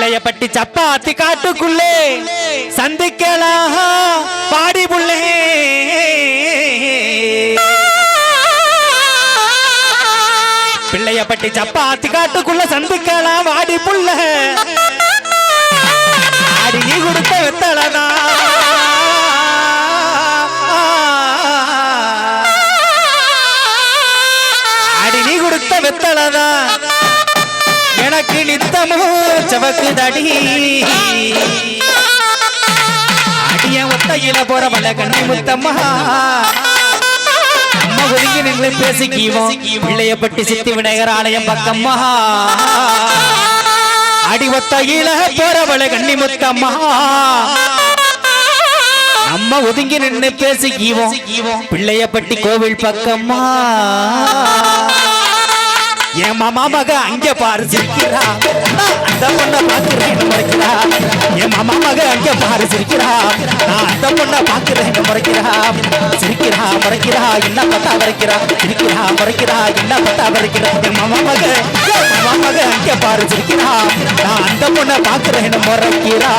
பிள்ளையப்பட்டி சப்பாத்தி காட்டுக்குள்ளே சந்திக்கலாம் பாடி புள்ளே. பிள்ளையப்பட்டி சப்பாத்தி காட்டுக்குள்ள சந்திக்கலாம் வாடி புள்ள. அடி நீ கொடுத்த வெத்தலதா அடி நீ கொடுத்த வெத்தலனா கிழித்தமோ சவக்கு தடி. அடிய ஒத்தையில போற போறவள கண்ணி முத்தம்மா. அம்மா ஒதுங்கி நின்று பேசிக்குவோம். பிள்ளையப்பட்டி சித்தி விநாயகர் ஆலயம் பக்கம்மா. அடி ஒத்தையில போறவள கண்ணி முத்தம்மா. நம்ம ஒதுங்கி நின்று பேசிக்கிவோம். பிள்ளையப்பட்டி கோவில் பக்கம்மா. என் மாமா மக அங்கே பாரு சிரிக்கிறா. நான் அந்த பொண்ணை பாக்குறேன் முறைக்கிறா. என் மாமா மக அங்க பாரு சிரிக்கிறா. நான் அந்த பொண்ணை பாக்குறேன் முறைக்கிறா. சிரிக்கிறா முறைக்கிறா என்ன பத்தா வரைக்கிறா சிரிக்கிறா முறைக்கிறா என்ன பத்தா வரைக்கிறா என் மாமா மக மாமா மக அங்க பாரு சிரிக்கிறா. நான் அந்த பொண்ணை முறைக்கிறா.